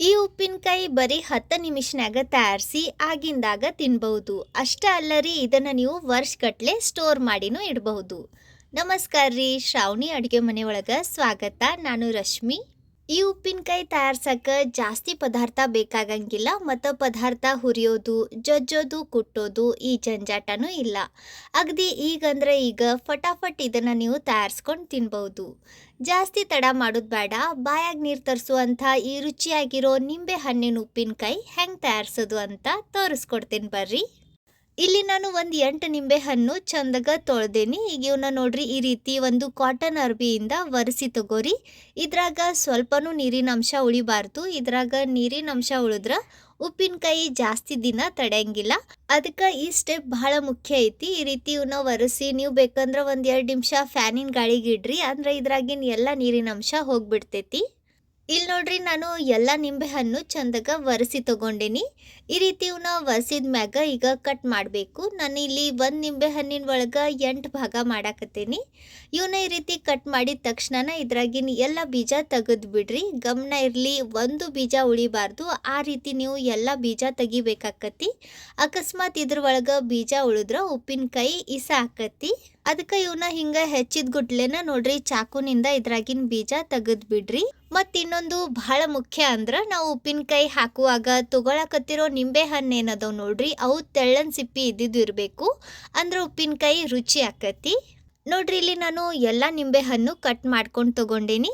ಈ ಉಪ್ಪಿನಕಾಯಿ ಬರೀ ಹತ್ತು ನಿಮಿಷನಾಗ ತಯಾರಿಸಿ ಆಗಿಂದಾಗ ತಿನ್ಬಹುದು. ಅಷ್ಟೇ ಅಲ್ಲರಿ, ಇದನ್ನು ನೀವು ವರ್ಷಗಟ್ಟಲೆ ಸ್ಟೋರ್ ಮಾಡಿನೂ ಇಡಬಹುದು. ನಮಸ್ಕಾರ ರೀ ಶ್ರಾವಣಿ ಅಡುಗೆ ಮನೆ ಒಳಗೆ ಸ್ವಾಗತ. ನಾನು ರಶ್ಮಿ. ಈ ಉಪ್ಪಿನಕಾಯಿ ತಯಾರ್ಸಕ್ಕೆ ಜಾಸ್ತಿ ಪದಾರ್ಥ ಬೇಕಾಗಂಗಿಲ್ಲ, ಮತ್ತು ಪದಾರ್ಥ ಹುರಿಯೋದು, ಜಜ್ಜೋದು, ಕುಟ್ಟೋದು ಈ ಜಂಜಾಟನೂ ಇಲ್ಲ. ಅಗದಿ ಈಗಂದ್ರೆ ಈಗ ಫಟಾಫಟ್ ಇದನ್ನು ನೀವು ತಯಾರಿಸ್ಕೊಂಡು ತಿನ್ಬೋದು. ಜಾಸ್ತಿ ತಡ ಮಾಡೋದು ಬೇಡ, ಬಾಯಾಗ ನೀರು ತರಿಸುವಂಥ ಈ ರುಚಿಯಾಗಿರೋ ನಿಂಬೆ ಹಣ್ಣಿನ ಉಪ್ಪಿನಕಾಯಿ ಹೆಂಗೆ ತಯಾರಿಸೋದು ಅಂತ ತೋರಿಸ್ಕೊಡ್ತೀನಿ ಬರ್ರಿ. ಇಲ್ಲಿ ನಾನು ಒಂದು ಎಂಟು ನಿಂಬೆ ಹಣ್ಣು ಚಂದಗ ತೊಳ್ದೇನಿ. ಈಗ ಇವನ್ನ ನೋಡ್ರಿ ಈ ರೀತಿ ಒಂದು ಕಾಟನ್ ಅರ್ಬಿಯಿಂದ ಒರೆಸಿ ತಗೋರಿ. ಇದ್ರಾಗ ಸ್ವಲ್ಪನೂ ನೀರಿನ ಅಂಶ ಉಳಿಬಾರ್ದು. ಇದ್ರಾಗ ನೀರಿನ ಅಂಶ ಉಳಿದ್ರ ಉಪ್ಪಿನಕಾಯಿ ಜಾಸ್ತಿ ದಿನ ತಡೆಯಂಗಿಲ್ಲ. ಅದಕ್ಕೆ ಈ ಸ್ಟೆಪ್ ಬಹಳ ಮುಖ್ಯ ಐತಿ. ಈ ರೀತಿ ಇವನ್ನ ಒರೆಸಿ ನೀವು ಬೇಕಂದ್ರೆ ಒಂದು ಎರಡು ನಿಮಿಷ ಫ್ಯಾನಿನ ಗಾಳಿಗೆ ಇಡ್ರಿ. ಅಂದ್ರೆ ಇದ್ರಾಗಿನ ಎಲ್ಲ ನೀರಿನ ಅಂಶ ಹೋಗ್ಬಿಡ್ತೈತಿ. ಇಲ್ಲಿ ನೋಡ್ರಿ ನಾನು ಎಲ್ಲ ನಿಂಬೆ ಹಣ್ಣು ಚಂದಗ ಒರೆಸಿ ತಗೊಂಡೇನಿ. ಈ ರೀತಿ ಇವನ್ನ ಒರೆಸಿದ ಮ್ಯಾಗ ಈಗ ಕಟ್ ಮಾಡಬೇಕು. ನಾನು ಇಲ್ಲಿ ಒಂದು ನಿಂಬೆ ಹಣ್ಣಿನ ಒಳಗೆ ಎಂಟು ಭಾಗ ಮಾಡಾಕತ್ತೇನಿ. ಇವನ್ನ ಈ ರೀತಿ ಕಟ್ ಮಾಡಿದ ತಕ್ಷಣ ಇದ್ರಾಗಿನ ಎಲ್ಲ ಬೀಜ ತೆಗೆದು ಬಿಡ್ರಿ. ಗಮನ ಇರಲಿ, ಒಂದು ಬೀಜ ಉಳಿಬಾರ್ದು. ಆ ರೀತಿ ನೀವು ಎಲ್ಲ ಬೀಜ ತೆಗಿಬೇಕಾಕತ್ತಿ. ಅಕಸ್ಮಾತ್ ಇದ್ರ ಒಳಗೆ ಬೀಜ ಉಳಿದ್ರೆ ಉಪ್ಪಿನಕಾಯಿ ಇಸ ಆಕತಿ ಅದಕ್ಕೆ ಇವನ್ನ ಹಿಂಗ ಹೆಚ್ಚಿದ ಗುಟ್ಲೆನ ನೋಡ್ರಿ ಚಾಕುನಿಂದ ಇದ್ರಾಗಿನ ಬೀಜ ತೆಗೆದು ಬಿಡ್ರಿ. ಮತ್ ಇನ್ನೊಂದು ಬಹಳ ಮುಖ್ಯ ಅಂದ್ರ ನಾವು ಉಪ್ಪಿನಕಾಯಿ ಹಾಕುವಾಗ ತಗೊಳಕತ್ತಿರೋ ನಿಂಬೆ ಹಣ್ಣು ಏನದವ್ ನೋಡ್ರಿ, ಅವು ತೆಳ್ಳನ್ ಸಿಪ್ಪಿ ಇದ್ದಿದ್ದು ಇರಬೇಕು, ಅಂದ್ರೆ ಉಪ್ಪಿನಕಾಯಿ ರುಚಿ ಆಕತಿ. ನೋಡ್ರಿ ಇಲ್ಲಿ ನಾನು ಎಲ್ಲ ನಿಂಬೆ ಹಣ್ಣು ಕಟ್ ಮಾಡ್ಕೊಂಡು ತಗೊಂಡೇನಿ,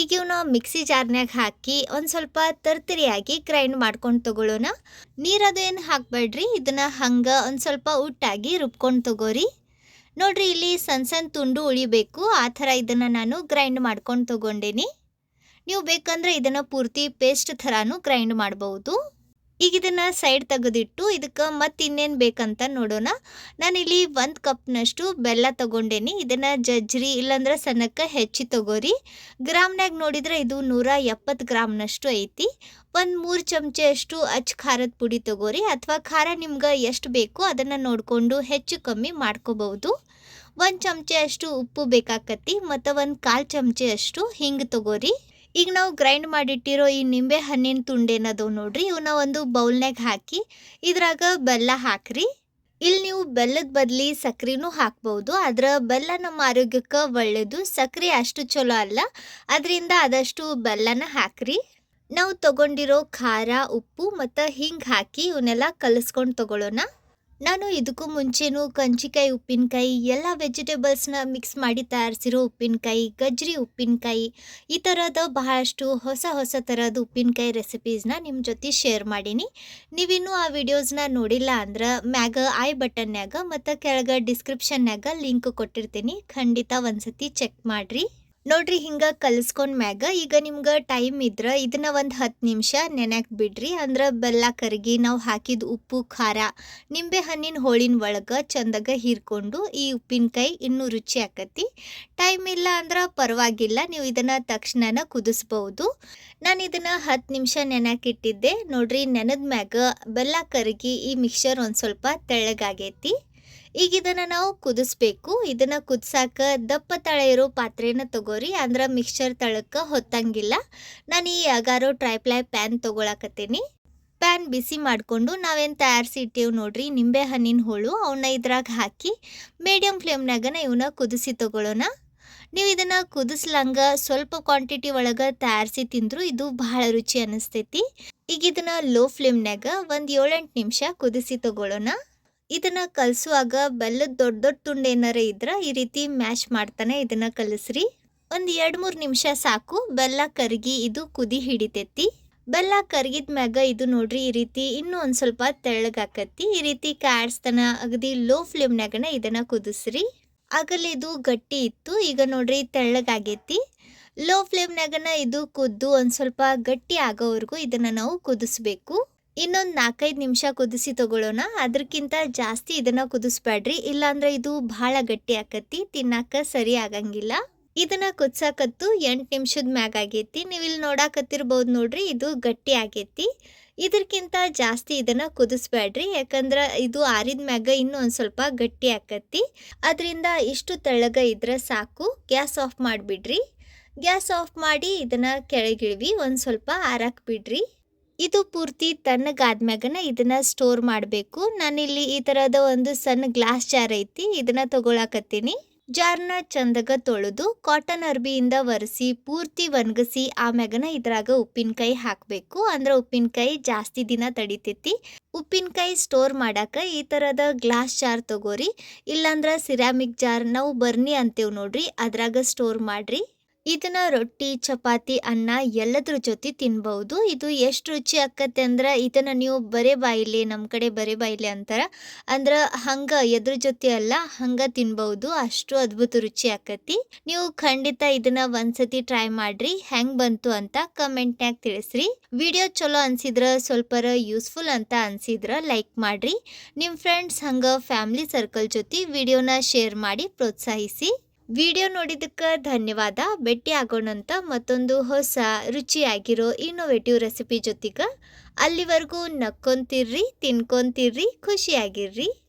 ಈಗ ಇವನ್ನ ಮಿಕ್ಸಿ ಜಾರ್ನ್ಯಾಗ ಹಾಕಿ ಒಂದು ಸ್ವಲ್ಪ ತರ್ತರಿಯಾಗಿ ಗ್ರೈಂಡ್ ಮಾಡ್ಕೊಂಡು ತಗೊಳ್ಳೋಣ ನೀರದು ಏನು ಹಾಕಬೇಡ್ರಿ, ಇದನ್ನ ಹಂಗ ಒಂದು ಸ್ವಲ್ಪ ಉಟ್ಟಾಗಿ ರುಬ್ಕೊಂಡು ತಗೋರಿ. ನೋಡ್ರಿ, ಇಲ್ಲಿ ಸಣ್ಣ ಸಣ್ಣ ತುಂಡು ಉಳಿಬೇಕು. ಆ ಥರ ಇದನ್ನು ನಾನು ಗ್ರೈಂಡ್ ಮಾಡ್ಕೊಂಡು ತಗೊಂಡೇನಿ. ನೀವು ಬೇಕಂದರೆ ಇದನ್ನು ಪೂರ್ತಿ ಪೇಸ್ಟ್ ಥರನೂ ಗ್ರೈಂಡ್ ಮಾಡ್ಬೋದು. ಈಗ ಇದನ್ನು ಸೈಡ್ ತೆಗೆದಿಟ್ಟು ಇದಕ್ಕೆ ಮತ್ತೆ ಇನ್ನೇನು ಬೇಕಂತ ನೋಡೋಣ. ನಾನಿಲ್ಲಿ ಒಂದು ಕಪ್ನಷ್ಟು ಬೆಲ್ಲ ತೊಗೊಂಡೇನಿ. ಇದನ್ನು ಜಜ್ರಿ ಇಲ್ಲಾಂದ್ರೆ ಸಣ್ಣಕ್ಕೆ ಹೆಚ್ಚಿ ತಗೋರಿ. ಗ್ರಾಮ್ನಾಗ ನೋಡಿದರೆ ಇದು ನೂರ ಎಪ್ಪತ್ತು ಗ್ರಾಮ್ನಷ್ಟು ಐತಿ. ಒಂದು ಮೂರು ಚಮಚೆಯಷ್ಟು ಅಚ್ಚ ಖಾರದ ಪುಡಿ ತಗೋರಿ. ಅಥವಾ ಖಾರ ನಿಮ್ಗೆ ಎಷ್ಟು ಬೇಕೋ ಅದನ್ನು ನೋಡಿಕೊಂಡು ಹೆಚ್ಚು ಕಮ್ಮಿ ಮಾಡ್ಕೋಬಹುದು. ಒಂದು ಚಮಚೆಯಷ್ಟು ಉಪ್ಪು ಬೇಕಾಕತಿ ಮತ್ತು ಒಂದು ಕಾಲು ಚಮಚೆಯಷ್ಟು ಹಿಂಗೆ ತಗೋರಿ. ಈಗ ನಾವು ಗ್ರೈಂಡ್ ಮಾಡಿಟ್ಟಿರೋ ಈ ನಿಂಬೆ ಹಣ್ಣಿನ ತುಂಡೇನದವು ನೋಡ್ರಿ ಇವನ್ನ ಒಂದು ಬೌಲ್ನಾಗ ಹಾಕಿ, ಇದ್ರಾಗ ಬೆಲ್ಲ ಹಾಕ್ರಿ. ಇಲ್ಲಿ ನೀವು ಬೆಲ್ಲದ ಬದಲಿ ಸಕ್ರಿನೂ ಹಾಕ್ಬೋದು ಆದ್ರೆ ಬೆಲ್ಲ ನಮ್ಮ ಆರೋಗ್ಯಕ್ಕೆ ಒಳ್ಳೆಯದು ಸಕ್ಕರೆ ಅಷ್ಟು ಚಲೋ ಅಲ್ಲ, ಅದರಿಂದ ಆದಷ್ಟು ಬೆಲ್ಲನ ಹಾಕ್ರಿ. ನಾವು ತಗೊಂಡಿರೋ ಖಾರ, ಉಪ್ಪು ಮತ್ತು ಹಿಂಗೆ ಹಾಕಿ ಇವನ್ನೆಲ್ಲ ಕಲಿಸ್ಕೊಂಡು ತಗೊಳ್ಳೋಣ ನಾನು ಇದಕ್ಕೂ ಮುಂಚೆನೂ ಕಂಚಿಕಾಯಿ ಉಪ್ಪಿನಕಾಯಿ, ಎಲ್ಲ ವೆಜಿಟೇಬಲ್ಸ್ನ ಮಿಕ್ಸ್ ಮಾಡಿ ತಯಾರಿಸಿರೋ ಉಪ್ಪಿನಕಾಯಿ, ಗಜ್ರಿ ಉಪ್ಪಿನಕಾಯಿ, ಈ ಥರದ ಬಹಳಷ್ಟು ಹೊಸ ಹೊಸ ಥರದ ಉಪ್ಪಿನಕಾಯಿ ರೆಸಿಪೀಸ್ನ ನಿಮ್ಮ ಜೊತೆ ಶೇರ್ ಮಾಡೀನಿ. ನೀವಿನ್ನೂ ಆ ವಿಡಿಯೋಸ್ನ ನೋಡಿಲ್ಲ ಅಂದ್ರೆ ಮ್ಯಾಗ ಐ ಬಟನ್ಯಾಗ ಮತ್ತು ಕೆಳಗೆ ಡಿಸ್ಕ್ರಿಪ್ಷನ್ನಾಗ ಲಿಂಕ್ ಕೊಟ್ಟಿರ್ತೀನಿ. ಖಂಡಿತ ಒಂದ್ಸತಿ ಚೆಕ್ ಮಾಡಿರಿ. ನೋಡ್ರಿ ಹಿಂಗ ಕಲಿಸ್ಕೊಂಡ್ ಮ್ಯಾಗ ಈಗ ನಿಮ್ಗೆ ಟೈಮ್ ಇದ್ರೆ ಇದನ್ನ ಒಂದು ಹತ್ತು ನಿಮಿಷ ನೆನೆಕ್ ಬಿಡ್ರಿ. ಅಂದ್ರೆ ಬೆಲ್ಲ ಕರಗಿ ನಾವು ಹಾಕಿದ ಉಪ್ಪು, ಖಾರ, ನಿಂಬೆ ಹಣ್ಣಿನ ಹೋಳಿನ ಒಳಗೆ ಚಂದಾಗ ಹೀರ್ಕೊಂಡು ಈ ಉಪ್ಪಿನಕಾಯಿ ಇನ್ನೂ ರುಚಿ ಆಕತಿ. ಟೈಮ್ ಇಲ್ಲ ಅಂದ್ರೆ ಪರವಾಗಿಲ್ಲ, ನೀವು ಇದನ್ನ ತಕ್ಷಣನ ಕುದಿಸ್ಬೋದು ನಾನು ಇದನ್ನ ಹತ್ತು ನಿಮಿಷ ನೆನಕಿಟ್ಟಿದ್ದೆ ನೋಡ್ರಿ ನೆನೆದ ಮ್ಯಾಗ ಬೆಲ್ಲ ಕರಗಿ ಈ ಮಿಕ್ಸರ್ ಒಂದು ಸ್ವಲ್ಪ ತೆಳ್ಳಗಾಗೈತಿ. ಈಗ ಇದನ್ನು ನಾವು ಕುದಿಸ್ಬೇಕು. ಇದನ್ನ ಕುದಿಸಾಕ ದಪ್ಪ ತಳ ಇರೋ ಪಾತ್ರೆನ ತಗೋರಿ. ಅಂದ್ರೆ ಮಿಕ್ಸ್ಚರ್ ತಳಕ್ಕೆ ಹೊತ್ತಂಗಿಲ್ಲ. ನಾನು ಈ ಅಗಾರೋ ಟ್ರೈಪ್ಲೈ ಪ್ಯಾನ್ ತಗೊಳಕತ್ತೀನಿ. ಪ್ಯಾನ್ ಬಿಸಿ ಮಾಡಿಕೊಂಡು ನಾವೇನು ತಯಾರಿಸಿ ಇಟ್ಟೇವು ನೋಡ್ರಿ, ನಿಂಬೆ ಹಣ್ಣಿನ ಹೋಳು ಅವನ್ನ ಇದ್ರಾಗ ಹಾಕಿ ಮೀಡಿಯಮ್ ಫ್ಲೇಮ್ನಾಗನ ಇವನ್ನ ಕುದಿಸಿ ತಗೊಳ್ಳೋಣ ನೀವು ಇದನ್ನು ಕುದಿಸ್ಲಂಗ ಸ್ವಲ್ಪ ಕ್ವಾಂಟಿಟಿ ಒಳಗೆ ತಯಾರಿಸಿ ತಿಂದ್ರು ಇದು ಬಹಳ ರುಚಿ ಅನಿಸ್ತೈತಿ. ಈಗ ಇದನ್ನ ಲೋ ಫ್ಲೇಮ್ನಾಗ ಒಂದು ಏಳೆಂಟು ನಿಮಿಷ ಕುದಿಸಿ ತಗೊಳ್ಳೋಣ ಇದನ್ನ ಕಲಸುವಾಗ ಬೆಲ್ಲದ ದೊಡ್ಡ ದೊಡ್ಡ ತುಂಡು ಏನಾರ ಇದ್ರೆ ಈ ರೀತಿ ಮ್ಯಾಶ್ ಮಾಡ್ತಾನೆ ಇದನ್ನ ಕಲಸ್ರಿ. ಒಂದು ಎರಡು ಮೂರು ನಿಮಿಷ ಸಾಕು, ಬೆಲ್ಲ ಕರಗಿ ಇದು ಕುದಿ ಹಿಡಿತೈತಿ. ಬೆಲ್ಲ ಕರಗಿದ ಮ್ಯಾಗ ಇದು ನೋಡ್ರಿ ಈ ರೀತಿ ಇನ್ನೂ ಒಂದು ಸ್ವಲ್ಪ ತೆಳ್ಳಗಾಕತಿ ಈ ರೀತಿ ಕಾಡ್ಸ್ತಾನ ಅಗದಿ ಲೋ ಫ್ಲೇಮ್ನಾಗನ ಇದನ್ನ ಕುದಿಸ್ರಿ. ಆಗಲೇ ಇದು ಗಟ್ಟಿ ಇತ್ತು, ಈಗ ನೋಡ್ರಿ ತೆಳ್ಳಗಾಗೈತಿ ಲೋ ಫ್ಲೇಮ್ನಾಗನ ಇದು ಕುದ್ದು ಒಂದು ಸ್ವಲ್ಪ ಗಟ್ಟಿ ಆಗೋವರೆಗೂ ಇದನ್ನ ನಾವು ಕುದಿಸ್ಬೇಕು. ಇನ್ನೊಂದು ನಾಲ್ಕೈದು ನಿಮಿಷ ಕುದಿಸಿ ತಗೊಳ್ಳೋಣ. ಅದಕ್ಕಿಂತ ಜಾಸ್ತಿ ಇದನ್ನು ಕುದಿಸ್ಬೇಡ್ರಿ. ಇಲ್ಲಾಂದ್ರೆ ಇದು ಬಹಳ ಗಟ್ಟಿ ಆಕತಿ, ತಿನ್ನಾಕ ಸರಿ ಆಗಂಗಿಲ್ಲ. ಇದನ್ನ ಕುದ್ಸಾಕತ್ತು ಎಂಟು ನಿಮಿಷದ ಮ್ಯಾಗ ಆಗೈತಿ. ನೀವು ಇಲ್ಲಿ ನೋಡಾಕತ್ತಿರ್ಬೋದು ನೋಡ್ರಿ, ಇದು ಗಟ್ಟಿ ಆಗೈತಿ. ಇದಕ್ಕಿಂತ ಜಾಸ್ತಿ ಇದನ್ನ ಕುದಿಸ್ಬೇಡ್ರಿ. ಯಾಕಂದ್ರೆ ಇದು ಆರಿದ ಮ್ಯಾಗ ಇನ್ನೂ ಒಂದು ಸ್ವಲ್ಪ ಗಟ್ಟಿ ಆಕತ್ತಿ ಅದರಿಂದ ಇಷ್ಟು ತೆಳ್ಳಗ ಇದ್ರೆ ಸಾಕು. ಗ್ಯಾಸ್ ಆಫ್ ಮಾಡಿಬಿಡ್ರಿ. ಗ್ಯಾಸ್ ಆಫ್ ಮಾಡಿ ಇದನ್ನ ಕೆಳಗಿಳಿವಿ. ಒಂದು ಸ್ವಲ್ಪ ಆರಾಕ್ ಬಿಡ್ರಿ ಇದು ಪೂರ್ತಿ ತಣ್ಣಗಾದ್ಮ್ಯಾಗನ ಇದನ್ನ ಸ್ಟೋರ್ ಮಾಡಬೇಕು. ನಾನಿಲ್ಲಿ ಈ ಥರದ ಒಂದು ಸಣ್ಣ ಗ್ಲಾಸ್ ಜಾರ್ ಐತಿ, ಇದನ್ನ ತೊಗೊಳಕತ್ತೀನಿ. ಜಾರ್ನ ಚಂದಗ ತೊಳೆದು ಕಾಟನ್ ಅರ್ಬಿಯಿಂದ ಒರೆಸಿ, ಪೂರ್ತಿ ಒಣಗಿಸಿ, ಆಮ್ಯಾಗನ ಇದ್ರಾಗ ಉಪ್ಪಿನಕಾಯಿ ಹಾಕಬೇಕು. ಅಂದ್ರೆ ಉಪ್ಪಿನಕಾಯಿ ಜಾಸ್ತಿ ದಿನ ತಡಿತೈತಿ. ಉಪ್ಪಿನಕಾಯಿ ಸ್ಟೋರ್ ಮಾಡಾಕ ಈ ಥರದ ಗ್ಲಾಸ್ ಜಾರ್ ತಗೋರಿ. ಇಲ್ಲಾಂದ್ರೆ ಸಿರಾಮಿಕ್ ಜಾರ್ ನಾವು ಬರ್ನಿ ಅಂತೇವ್ ನೋಡ್ರಿ, ಅದ್ರಾಗ ಸ್ಟೋರ್ ಮಾಡ್ರಿ. ಇದನ್ನ ರೊಟ್ಟಿ, ಚಪಾತಿ, ಅನ್ನ ಎಲ್ಲದ್ರ ಜೊತೆ ತಿನ್ಬಹುದು ಇದು ಎಷ್ಟು ರುಚಿ ಆಕತ್ತೆ ಅಂದ್ರೆ ಇದನ್ನ ನೀವು ಬರೇ ಬಾಯಿಲೆ ನಮ್ಮ ಕಡೆ ಬರೇ ಬಾಯಿಲೆ ಅಂತಾರ. ಅಂದ್ರ ಹಂಗ ಎದ್ರ ಜೊತೆ ಅಲ್ಲ, ಹಂಗ ತಿನ್ಬಹುದು ಅಷ್ಟು ಅದ್ಭುತ ರುಚಿ ಆಕತಿ ನೀವು ಖಂಡಿತ ಇದನ್ನ ಒಂದ್ಸತಿ ಟ್ರೈ ಮಾಡ್ರಿ. ಹೆಂಗ್ ಬಂತು ಅಂತ ಕಮೆಂಟ್ನ್ಯಾಗ ತಿಳಿಸ್ರಿ. ವಿಡಿಯೋ ಚಲೋ ಅನ್ಸಿದ್ರ ಸ್ವಲ್ಪರ ಯೂಸ್ಫುಲ್ ಅಂತ ಅನ್ಸಿದ್ರ ಲೈಕ್ ಮಾಡ್ರಿ. ನಿಮ್ಮ ಫ್ರೆಂಡ್ಸ್ ಹಂಗ ಫ್ಯಾಮಿಲಿ ಸರ್ಕಲ್ ಜೊತೆ ವಿಡಿಯೋನ ಶೇರ್ ಮಾಡಿ ಪ್ರೋತ್ಸಾಹಿಸಿ. ವಿಡಿಯೋ ನೋಡಿದ್ದಕ್ಕೆ ಧನ್ಯವಾದ. ಭೇಟಿ ಆಗೋಣಂತ ಮತ್ತೊಂದು ಹೊಸ ರುಚಿಯಾಗಿರೋ ಇನ್ನೋವೇಟಿವ್ ರೆಸಿಪಿ ಜೊತೆಗೆ ಅಲ್ಲಿವರೆಗೂ ನಕ್ಕೊಂತಿರ್ರಿ, ತಿನ್ಕೊಂತಿರ್ರಿ, ಖುಷಿಯಾಗಿರ್ರಿ.